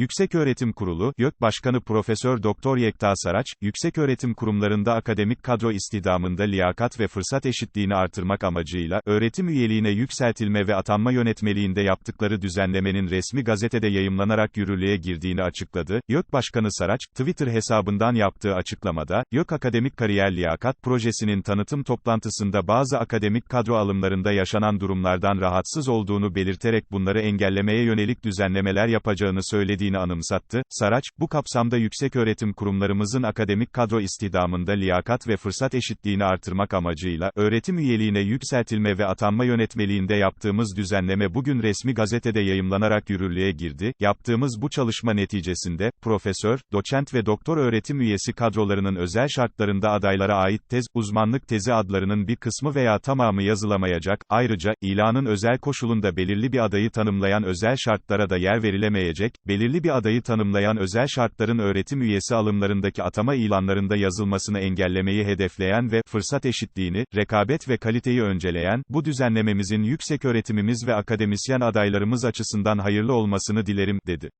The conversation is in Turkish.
Yükseköğretim Kurulu, YÖK Başkanı Profesör Doktor Yekta Saraç, yükseköğretim kurumlarında akademik kadro istihdamında liyakat ve fırsat eşitliğini artırmak amacıyla, öğretim üyeliğine yükseltilme ve atanma yönetmeliğinde yaptıkları düzenlemenin resmi gazetede yayımlanarak yürürlüğe girdiğini açıkladı. YÖK Başkanı Saraç, Twitter hesabından yaptığı açıklamada, YÖK Akademik Kariyer Liyakat Projesi'nin tanıtım toplantısında bazı akademik kadro alımlarında yaşanan durumlardan rahatsız olduğunu belirterek bunları engellemeye yönelik düzenlemeler yapacağını söylediğini anımsattı. Saraç, bu kapsamda yükseköğretim kurumlarımızın akademik kadro istihdamında liyakat ve fırsat eşitliğini artırmak amacıyla, öğretim üyeliğine yükseltilme ve atanma yönetmeliğinde yaptığımız düzenleme bugün resmi gazetede yayımlanarak yürürlüğe girdi. Yaptığımız bu çalışma neticesinde, profesör, doçent ve doktor öğretim üyesi kadrolarının özel şartlarında adaylara ait tez, uzmanlık tezi adlarının bir kısmı veya tamamı yazılamayacak, ayrıca, ilanın özel koşulunda belirli bir adayı tanımlayan özel şartlara da yer verilemeyecek, belirli bir adayı tanımlayan özel şartların öğretim üyesi alımlarındaki atama ilanlarında yazılmasını engellemeyi hedefleyen ve, fırsat eşitliğini, rekabet ve kaliteyi önceleyen, bu düzenlememizin yükseköğretimimiz ve akademisyen adaylarımız açısından hayırlı olmasını dilerim, dedi.